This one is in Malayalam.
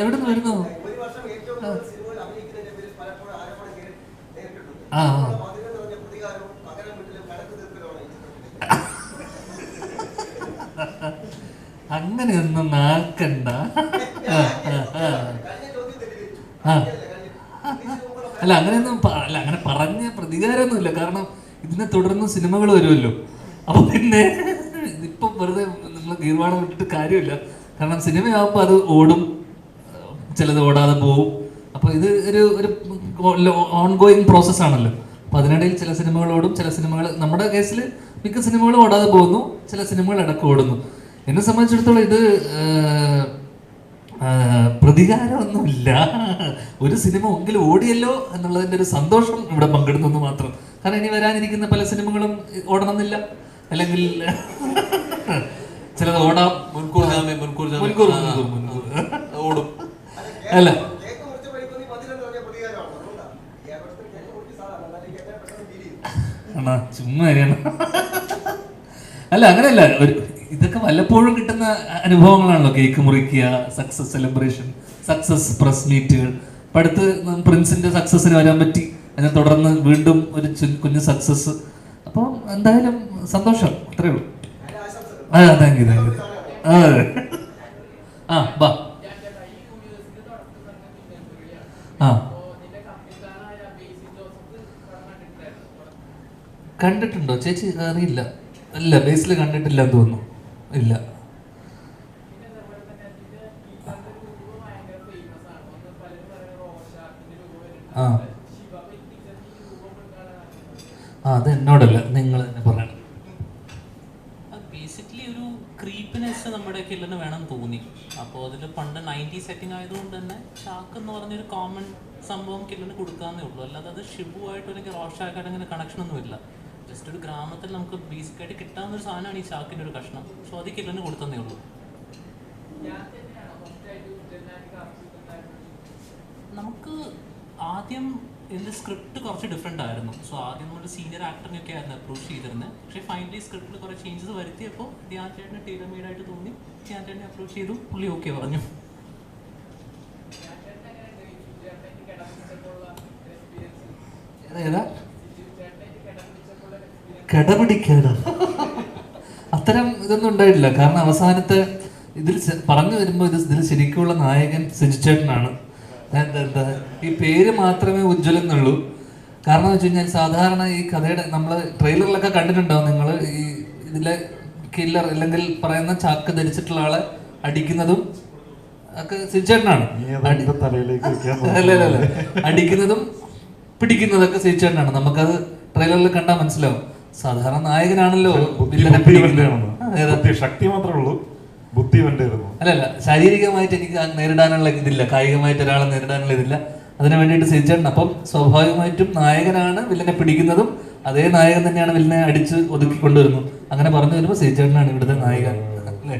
എവിടെ നിന്ന് വരുന്നു? ആ, അങ്ങനെയൊന്നും നാക്കണ്ട അല്ല അങ്ങനെയൊന്നും അല്ല അങ്ങനെ പറഞ്ഞ പ്രതികാരമൊന്നുമില്ല. കാരണം ഇതിനെ തുടർന്ന് സിനിമകൾ വരുമല്ലോ. അപ്പൊ പിന്നെ ഇപ്പം വെറുതെ നമ്മൾ തീരുമാനം വിട്ടിട്ട് കാര്യമില്ല. കാരണം സിനിമയാകുമ്പോൾ അത് ഓടും. ചിലത് ഓടാതെ പോവും. അപ്പോൾ ഇത് ഒരു ഒരു ഓൺ ഗോയിങ് പ്രോസസ് ആണല്ലോ. അപ്പൊ അതിനിടയിൽ ചില സിനിമകൾ ഓടും ചില സിനിമകൾ നമ്മുടെ കേസിൽ മിക്ക സിനിമകളും ഓടാതെ പോകുന്നു ചില സിനിമകൾ ഇടയ്ക്ക് ഓടുന്നു. എന്നെ സംബന്ധിച്ചിടത്തോളം ഇത് പ്രതികാരമൊന്നുമില്ല. ഒരു സിനിമ എങ്കിലും ഓടിയല്ലോ എന്നുള്ളതിന്റെ ഒരു സന്തോഷം ഇവിടെ പങ്കിടുന്നു മാത്രം. കാരണം ഇനി വരാനിരിക്കുന്ന പല സിനിമകളും ഓടണമെന്നില്ല. അല്ലെങ്കിൽ ചിലത് ഓടാം. മുൻകൂർ ജാമ്യം മുൻകൂർ ജാമ്യം. മുൻകൂർ മുൻകൂർ മുൻകൂർ. ഓടും. അല്ല. ചുമ്മാ അല്ല അങ്ങനെയല്ല. ഒരു ഇതൊക്കെ വല്ലപ്പോഴും കിട്ടുന്ന അനുഭവങ്ങളാണല്ലോ. കേക്ക് മുറിക്കുക സക്സസ് സെലിബ്രേഷൻ സക്സസ് പ്രസ് മീറ്റുകൾ അടുത്ത് നം- പ്രിൻസിന്റെ സക്സസിന് വരാൻ പറ്റി. അതിനെ തുടർന്ന് വീണ്ടും ഒരു കുഞ്ഞു സക്സസ് അപ്പോൾ എന്തായാലും സന്തോഷം. അത്രേ ഉള്ളൂ. ആ താങ്ക് യു താങ്ക് യു ആ ബാ. ആ. കണ്ടിട്ടുണ്ടോ? ചേച്ചി അറിയില്ല. അല്ല ബേസിൽ കണ്ടിട്ടില്ല എന്ന് തോന്നുന്നു. ഇല്ല. ആ. ആ അത് എന്നോടല്ല. നിങ്ങൾ തന്നെ പറയണം ബേസിക്കലി ഒരു ക്രീപ്പിനെസ് നമ്മുടെ കില്ലിന് വേണം തോന്നി. അപ്പോൾ അതിൽ പണ്ട് നയന്റി സെറ്റിംഗ് ആയതുകൊണ്ട് തന്നെ ഷാക്ക് എന്ന് പറഞ്ഞൊരു കോമൺ സംഭവം കില്ലിന് കൊടുക്കാന്നേ ഉള്ളൂ. അല്ലാതെ അത് ഷിബുവായിട്ടോ അല്ലെങ്കിൽ റോഷാക്കായിട്ട് അങ്ങനെ കണക്ഷൻ ഒന്നുമില്ല ജസ്റ്റ് ഒരു ഗ്രാമത്തിൽ നമുക്ക് ബേസിക് ആയിട്ട് കിട്ടാവുന്ന ഒരു സാധനമാണ് ഈ ഷാക്കിന്റെ ഒരു കഷ്ണം. സോ അത് കില്ലിന് കൊടുത്തന്നേ ഉള്ളൂ. നമുക്ക് ആദ്യം ഇതിന്റെ സ്ക്രിപ്റ്റ് കുറച്ച് ഡിഫറെന്റ് ആയിരുന്നു. സോ ആദ്യം നമ്മൾ സീനിയർ ആക്ടറിനൊക്കെ ആയിരുന്നു അപ്രോച്ച് ചെയ്തിരുന്നത് പക്ഷേ ഫൈനലി സ്ക്രിപ്റ്റിൽ കുറേ ചേഞ്ചസ് വരുത്തിയപ്പോൾ ധ്യാൻ ചേട്ടന് ടീലർ ആയിട്ട് തോന്നി. ധ്യാൻ ചേട്ടനെ അപ്രോച്ച് ചെയ്തു. പുള്ളി ഓക്കെ പറഞ്ഞു. ഏതാ? അത്തരം ഇതൊന്നും ഉണ്ടായിട്ടില്ല. കാരണം അവസാനത്തെ ഇതിൽ പറഞ്ഞു വരുമ്പോൾ ഇത് ഇതിൽ ശരിക്കുള്ള നായകൻ സിജിച്ചേട്ടനാണ് എന്താ ഈ പേര് മാത്രമേ ഉജ്ജ്വലെന്നുള്ളൂ കാരണം വെച്ച് കഴിഞ്ഞാൽ സാധാരണ ഈ കഥയുടെ നമ്മൾ ട്രെയിലറിലൊക്കെ കണ്ടിട്ടുണ്ടാവും നിങ്ങൾ ഈ ഇതിലെ കില്ലർ അല്ലെങ്കിൽ പറയുന്ന ചാക്ക് ധരിച്ചിട്ടുള്ള ആളെ അടിക്കുന്നതും ഒക്കെ സിരിച്ചേട്ടനാണ് അല്ലല്ല അടിക്കുന്നതും പിടിക്കുന്നതൊക്കെ സിരിച്ചേട്ടനാണ് നമുക്കത് ട്രെയിലറിൽ കണ്ടാൽ മനസ്സിലാവും. സാധാരണ നായകനാണല്ലോ ശക്തി മാത്രമേ ഉള്ളൂ. ബുദ്ധി ഇവന്റേതായിരുന്നു അല്ല അല്ല ശാരീരികമായിട്ട് എനിക്ക് നേരിടാനുള്ള ഇതില്ല കായികമായിട്ട് ഒരാളെ നേരിടാനുള്ള ഇതില്ല. അതിനു വേണ്ടിയിട്ട് സിജിച്ചേട്ടൻ അപ്പം സ്വാഭാവികമായിട്ടും നായകനാണ് വില്ലനെ പിടിക്കുന്നതും അതേ നായകൻ തന്നെയാണ് വില്ലനെ അടിച്ച് ഒതുക്കി കൊണ്ടുവരുന്നത് അങ്ങനെ പറഞ്ഞു വരുമ്പോൾ സിജിച്ചേട്ടനാണ് ഇവിടുത്തെ നായകൻ അല്ലേ.